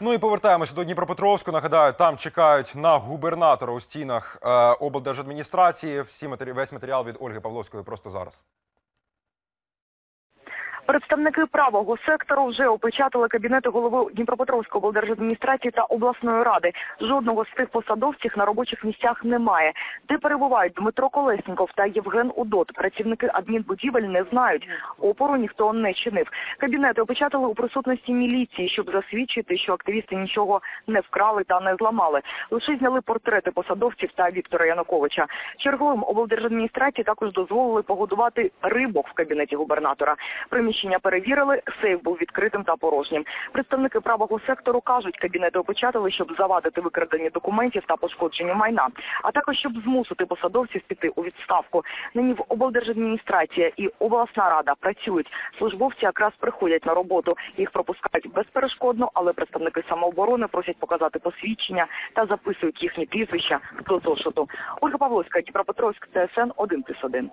Ну і повертаємося до Дніпропетровську. Нагадаю, там чекають на губернатора у стінах е, облдержадміністрації. Всі матері... весь матеріал від Ольги Павловської просто зараз. Представники правого сектору вже опечатали кабінети голови Дніпропетровської облдержадміністрації та обласної ради. Жодного з цих посадовців на робочих місцях немає. Де перебувають Дмитро Колесніков та Євген Удот, працівники адмінбудівель не знають. Опору ніхто не чинив. Кабінети опечатали у присутності міліції, щоб засвідчити, що активісти нічого не вкрали та не зламали. Лише зняли портрети посадовців та Віктора Януковича. Черговим облдержадміністрації також дозволили погодувати рибок в кабінеті губернатора. Приміщення перевірили, сейф був відкритим та порожнім. Представники правого сектору кажуть, кабінети опечатали, щоб завадити викрадення документів та пошкодження майна, а також щоб змусити посадовців піти у відставку. Нині в облдержадміністрація і обласна рада працюють. Службовці якраз приходять на роботу. Їх пропускають безперешкодно, але представники самооборони просять показати посвідчення та записують їхні прізвища до зошиту. Ольга Павловська, Дніпропетровськ, ТСН 1+,1.